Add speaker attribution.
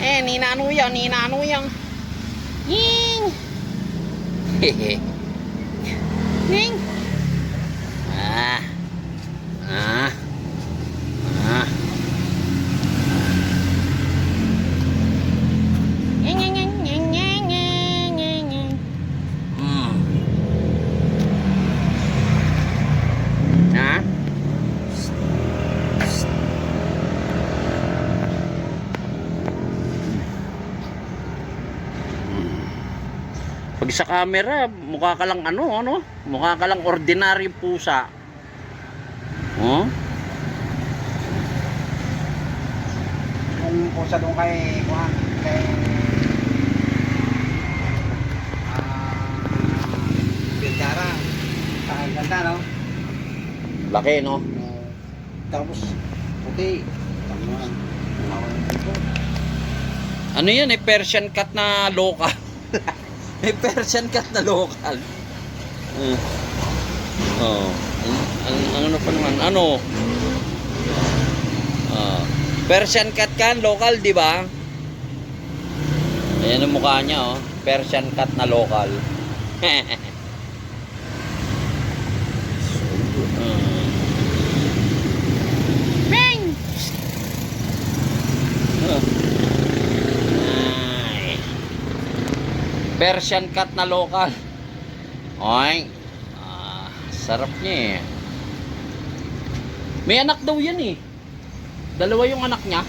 Speaker 1: えー、になるよになるよにんにん Pag sa camera, mukha ka lang ano, ano? Mukha ka lang ordinary pusa. Oh?
Speaker 2: Yung pusa doon kay Juan, kay ah Bildara. Ang ganda, no?
Speaker 1: Laki, no?
Speaker 2: Tapos, puti. Tama.
Speaker 1: Ano yan, eh, Persian cat na local. May Persian cat na local. Uh. Oh. Ang, ang, ang ano pa naman? Ano? Ah. Persian cat kan, local, di ba? Ayan ang mukha niya, oh. Persian cat na local. Bang! Persian cat na local. Oy. Ah, sarap niya eh. May anak daw yan eh. Dalawa yung anak niya.